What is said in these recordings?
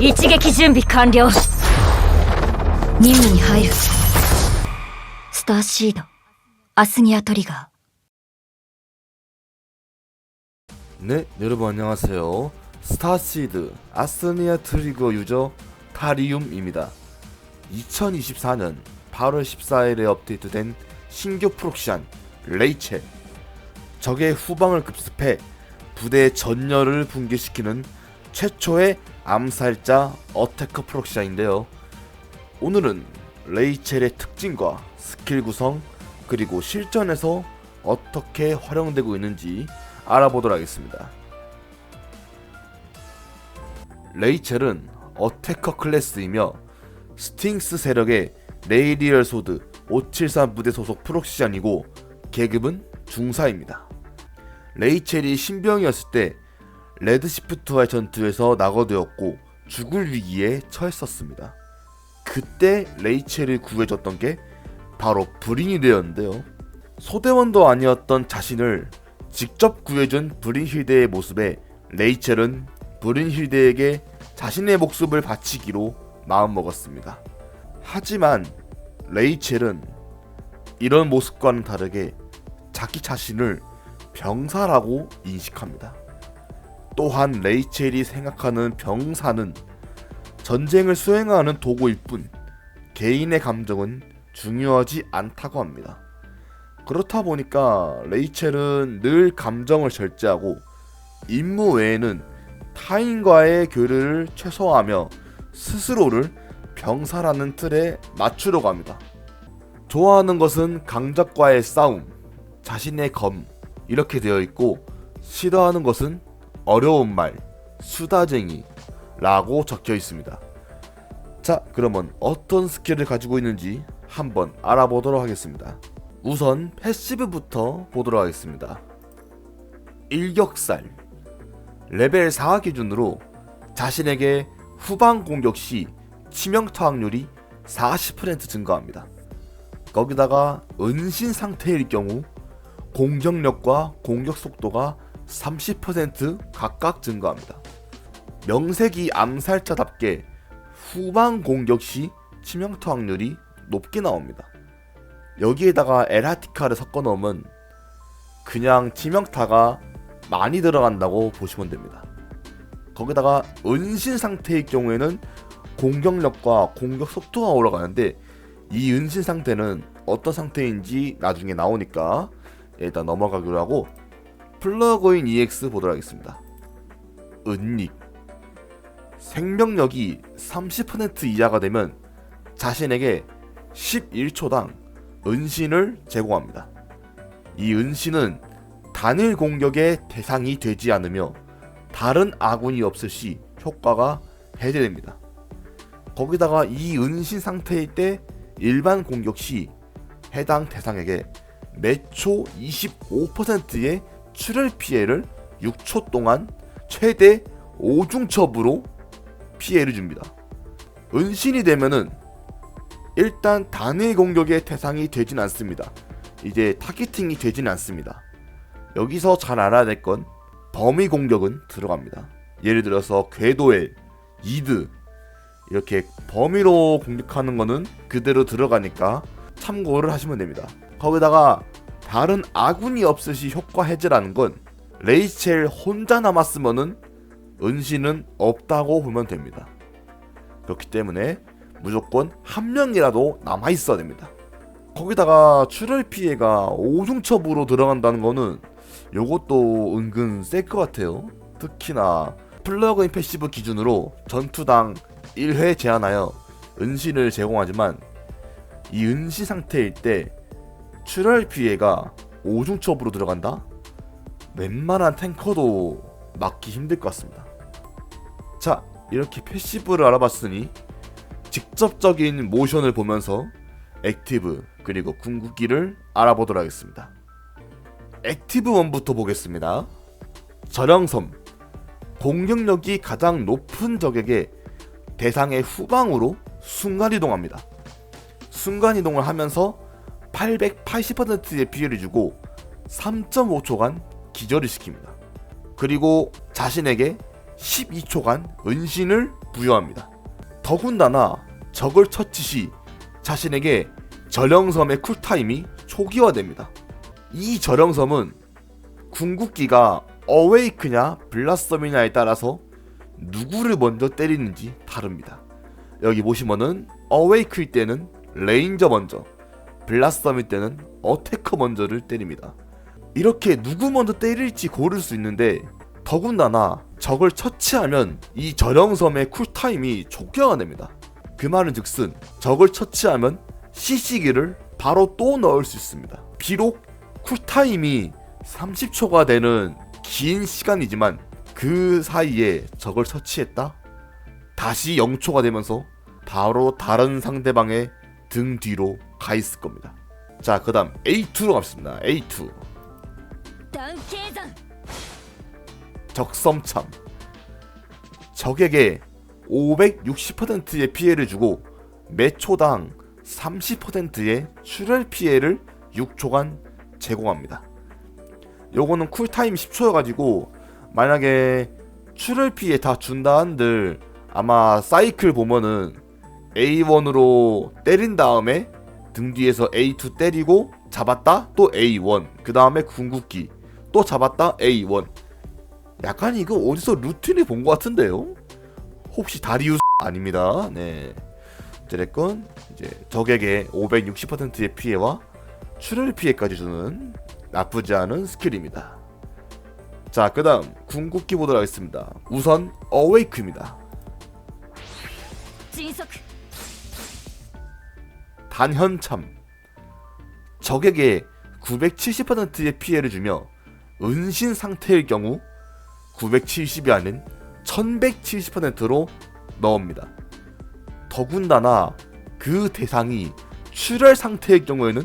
一撃準備完了任務に入るスターシードアスニアトリガ 네, 여러분 안녕하세요. 스타시드 아스니아 트리거 유저 타리움입니다. 2024년 8월 14일에 업데이트된 신규 프록시안 레이첼 적의 후방을 급습해 부대의 전열을 붕괴시키는 최초의 암살자 어태커 프록시안인데요. 오늘은 레이첼의 특징과 스킬 구성 그리고 실전에서 어떻게 활용되고 있는지 알아보도록 하겠습니다. 레이첼은 어태커 클래스이며 스팅스 세력의 레이리얼 소드 573 부대 소속 프록시안이고 계급은 중사입니다. 레이첼이 신병이었을 때 레드시프트와의 전투에서 낙오되었고 죽을 위기에 처했었습니다. 그때 레이첼을 구해줬던 게 바로 브린이 되었는데요. 소대원도 아니었던 자신을 직접 구해준 브린힐드의 모습에 레이첼은 브린힐드에게 자신의 목숨을 바치기로 마음먹었습니다. 하지만 레이첼은 이런 모습과는 다르게 자기 자신을 병사라고 인식합니다. 또한 레이첼이 생각하는 병사는 전쟁을 수행하는 도구일 뿐 개인의 감정은 중요하지 않다고 합니다. 그렇다 보니까 레이첼은 늘 감정을 절제하고 임무 외에는 타인과의 교류를 최소화하며 스스로를 병사라는 틀에 맞추려고 합니다. 좋아하는 것은 강적과의 싸움, 자신의 검 이렇게 되어 있고 싫어하는 것은 어려운 말, 수다쟁이라고 적혀 있습니다. 자, 그러면 어떤 스킬을 가지고 있는지 한번 알아보도록 하겠습니다. 우선 패시브부터 보도록 하겠습니다. 일격살 레벨 4 기준으로 자신에게 후방 공격 시 치명타 확률이 40% 증가합니다. 거기다가 은신 상태일 경우 공격력과 공격 속도가 30% 각각 증가합니다. 명색이 암살자답게 후방 공격 시 치명타 확률이 높게 나옵니다. 여기에다가 에라티카를 섞어 넣으면 그냥 치명타가 많이 들어간다고 보시면 됩니다. 거기다가 은신 상태의 경우에는 공격력과 공격 속도가 올라가는데 이 은신 상태는 어떤 상태인지 나중에 나오니까 일단 넘어가기로 하고 플러그인 EX 보도록 하겠습니다. 은닉 생명력이 30% 이하가 되면 자신에게 11초당 은신을 제공합니다. 이 은신은 단일 공격의 대상이 되지 않으며 다른 아군이 없을 시 효과가 해제됩니다. 거기다가 이 은신 상태일 때 일반 공격 시 해당 대상에게 매초 25%의 출혈 피해를 6초 동안 최대 5중첩으로 피해를 줍니다. 은신이 되면은 일단 단일 공격의 대상이 되진 않습니다. 이제 타겟팅이 되진 않습니다. 여기서 잘 알아야 될 건 범위 공격은 들어갑니다. 예를 들어서 궤도엘, 이드 이렇게 범위로 공격하는 거는 그대로 들어가니까 참고를 하시면 됩니다. 거기다가 다른 아군이 없을 시 효과 해제라는 건 레이첼 혼자 남았으면은 은신은 없다고 보면 됩니다. 그렇기 때문에 무조건 한 명이라도 남아 있어야 됩니다. 거기다가 출혈 피해가 오중첩으로 들어간다는 거는 요것도 은근 셀 것 같아요. 특히나 플러그인 패시브 기준으로 전투당 1회 제한하여 은신을 제공하지만 이 은시 상태일 때 출혈 피해가 오중첩으로 들어간다? 웬만한 탱커도 막기 힘들 것 같습니다. 자, 이렇게 패시브를 알아봤으니 직접적인 모션을 보면서 액티브 그리고 궁극기를 알아보도록 하겠습니다. 액티브 1부터 보겠습니다. 저령섬 공격력이 가장 높은 적에게 대상의 후방으로 순간이동합니다. 순간이동을 하면서 880%의 피해를 주고 3.5초간 기절을 시킵니다. 그리고 자신에게 12초간 은신을 부여합니다. 더군다나 적을 처치 시 자신에게 저령섬의 쿨타임이 초기화됩니다. 이 저령섬은 궁극기가 어웨이크냐 블라썸이냐에 따라서 누구를 먼저 때리는지 다릅니다. 여기 보시면은 어웨이크일 때는 레인저 먼저, 블라썸일 때는 어테커 먼저를 때립니다. 이렇게 누구 먼저 때릴지 고를 수 있는데 더군다나 적을 처치하면 이 저령섬의 쿨타임이 촉격화 됩니다. 그 말은 즉슨 적을 처치하면 CC기를 바로 또 넣을 수 있습니다. 비록 쿨타임이 30초가 되는 긴 시간이지만 그 사이에 적을 처치했다? 다시 0초가 되면서 바로 다른 상대방의 등 뒤로 가 있을 겁니다. 자, 그다음 A2로 갑습니다. A2. 적섬참. 적에게 560%의 피해를 주고 매 초당 30%의 출혈 피해를 6초간 제공합니다. 요거는 쿨타임 10초여가지고 만약에 출혈 피해 다 준다 한들 아마 사이클 보면은 A1으로 때린 다음에 등 뒤에서 A2 때리고 잡았다 또 A1 그 다음에 궁극기 또 잡았다 A1 약간 이거 어디서 루틴을 본 것 같은데요? 혹시 다리우스 아닙니다. 네. 어쨌건 이제 적에게 560%의 피해와 출혈 피해까지 주는 나쁘지 않은 스킬입니다. 자, 그다음 궁극기 보도록 하겠습니다. 우선 어웨이크입니다. 迅速 단현참. 적에게 970%의 피해를 주며 은신 상태일 경우 970이 아닌 1170%로 넣습니다. 더군다나 그 대상이 출혈 상태일 경우에는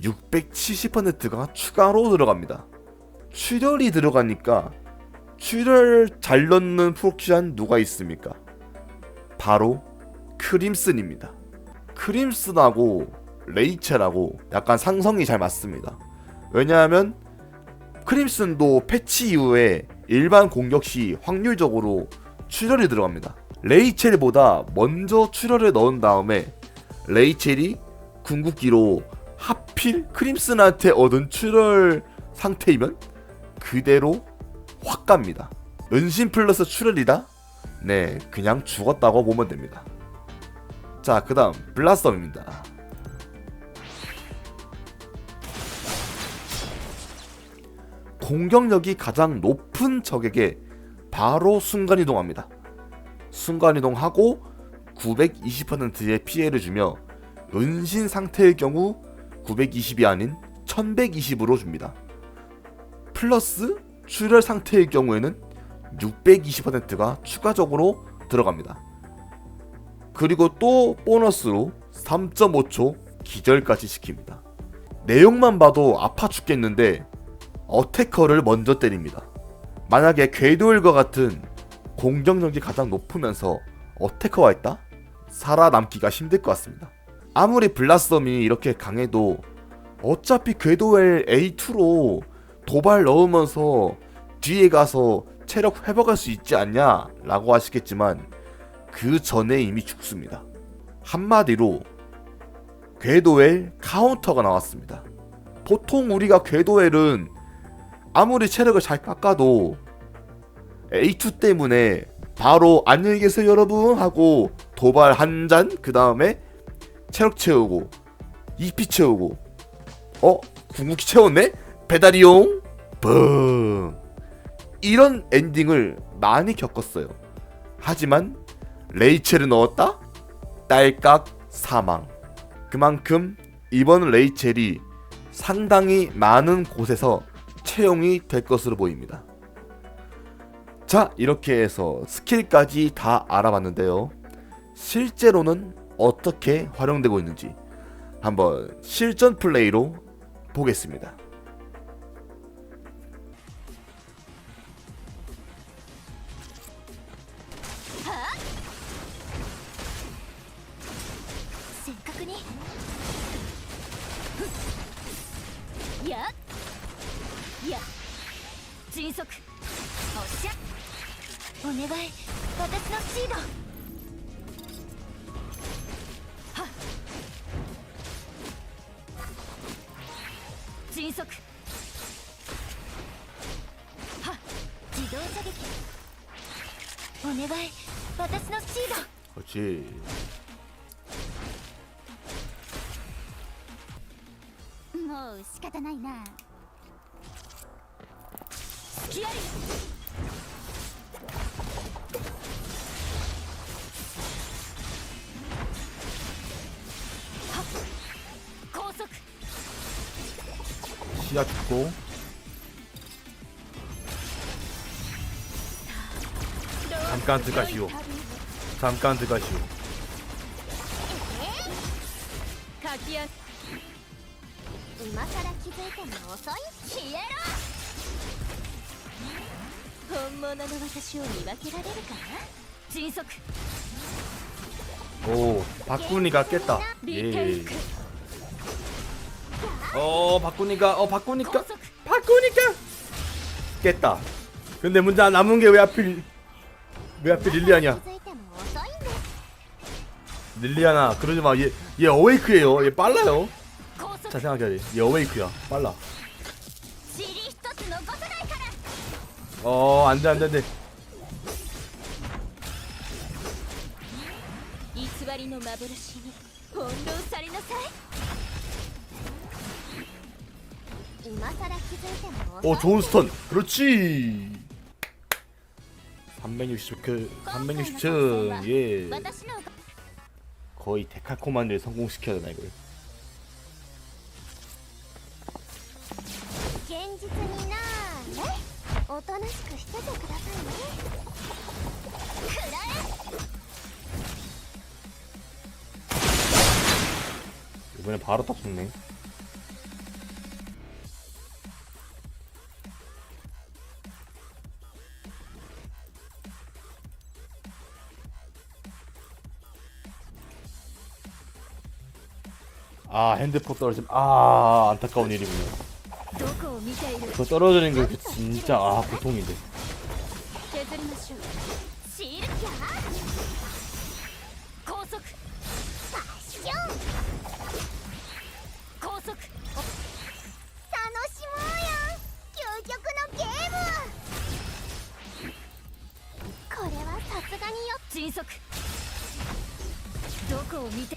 670%가 추가로 들어갑니다. 출혈이 들어가니까 출혈 잘 넣는 프로키한 누가 있습니까? 바로 크림슨입니다. 크림슨하고 레이첼하고 약간 상성이 잘 맞습니다. 왜냐하면 크림슨도 패치 이후에 일반 공격 시 확률적으로 출혈이 들어갑니다. 레이첼보다 먼저 출혈을 넣은 다음에 레이첼이 궁극기로 하필 크림슨한테 얻은 출혈 상태이면 그대로 확 갑니다. 은신 플러스 출혈이다? 네, 그냥 죽었다고 보면 됩니다. 자, 그 다음 블라썸입니다. 공격력이 가장 높은 적에게 바로 순간이동합니다. 순간이동하고 920%의 피해를 주며 은신 상태의 경우 920이 아닌 1120으로 줍니다. 플러스 출혈 상태의 경우에는 620%가 추가적으로 들어갑니다. 그리고 또 보너스로 3.5초 기절까지 시킵니다. 내용만 봐도 아파 죽겠는데 어테커를 먼저 때립니다. 만약에 궤도일과 같은 공격력이 가장 높으면서 어테커가 있다? 살아남기가 힘들 것 같습니다. 아무리 블라썸이 이렇게 강해도 어차피 궤도엘 A2로 도발 넣으면서 뒤에 가서 체력 회복할 수 있지 않냐? 라고 하시겠지만 그 전에 이미 죽습니다. 한마디로 궤도엘 카운터가 나왔습니다. 보통 우리가 궤도엘은 아무리 체력을 잘 깎아도 A2 때문에 바로 안녕히 계세요 여러분 하고 도발 한 잔 그 다음에 체력 채우고 EP 채우고 어 궁극기 채웠네 배달이용 붕 이런 엔딩을 많이 겪었어요. 하지만 레이첼을 넣었다 딸깍 사망. 그만큼 이번 레이첼이 상당히 많은 곳에서 채용이 될 것으로 보입니다. 자, 이렇게 해서 스킬까지 다 알아봤는데요. 실제로는 어떻게 활용되고 있는지 한번 실전 플레이로 보겠습니다. 速。おっしゃ。お願い。私のシード。は迅速。は自動射撃。お願い。私のシード.仕方ないな。 隙ありはっ高速 시야 죽고. 잠깐 들어가시오. 잠깐 들어가시오. かきや今さら気づいても遅い消えろ 本物の私を見分けられるかな迅速 오, 바꾸니가 깼다. リテイ 예. ク 어, 바꾸니까, 어, 高 바꾸니까, 速 바꾸니까 깼다. 근데 문제 남은 게 왜 하필 왜 하필 릴리아냐? 気づいても遅いんだ 릴리아나 그러지 마. 얘, 얘 어웨이크예요. 얘 빨라요. 高速 자 생각해야 돼. 얘 어웨이크야. 빨라. 어 안돼 안돼 안돼 오 좋은 스턴. 그렇지. 360그 360층 예. 거의 데카 코만드를 성공시켜야 되나 이걸 現実になーねおとなしくしててくださいねくらえ 이번에 바로 딱 죽네. 아 핸드폰 떨어짐 아 안타까운 일이군요 どこを見ている 그 떨어지는 게 그 진짜 아 고통인데.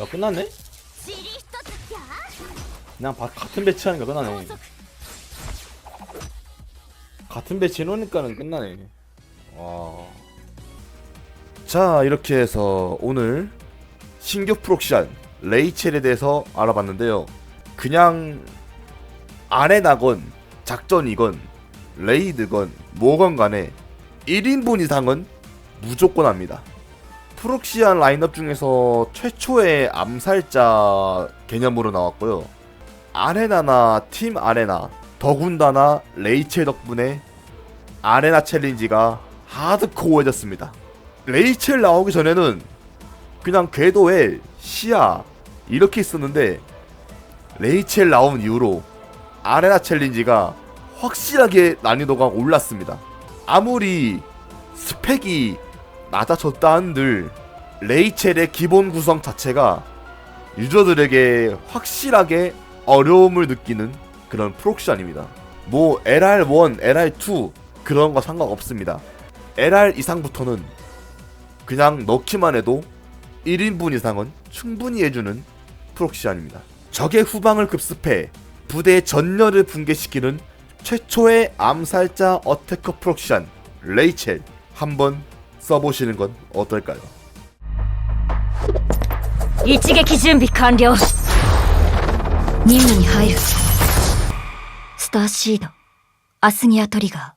야 끝났네? 그냥 같은 배치하는 거 끝나네 같은 배치 해놓으니까는 끝나네. 와. 자 이렇게 해서 오늘 신규 프록시안 레이첼에 대해서 알아봤는데요. 그냥 아레나건 작전이건 레이드건 뭐건 간에 1인분 이상은 무조건 합니다. 프록시안 라인업 중에서 최초의 암살자 개념으로 나왔고요. 아레나나 팀 아레나 더군다나 레이첼 덕분에 아레나 챌린지가 하드코어해졌습니다. 레이첼 나오기 전에는 그냥 궤도에 시야 이렇게 있었는데 레이첼 나온 이후로 아레나 챌린지가 확실하게 난이도가 올랐습니다. 아무리 스펙이 낮아졌다 한들 레이첼의 기본 구성 자체가 유저들에게 확실하게 어려움을 느끼는 그런 프록션입니다. 뭐 LR1, LR2 그런 거 상관없습니다. LR 이상부터는 그냥 넣기만 해도 1인분 이상은 충분히 해주는 프록시안입니다. 적의 후방을 급습해 부대의 전열을 붕괴시키는 최초의 암살자 어태커 프록시안 레이첼 한번 써보시는 건 어떨까요? 一撃準備完了任務に入るスターシードアスギアトリガー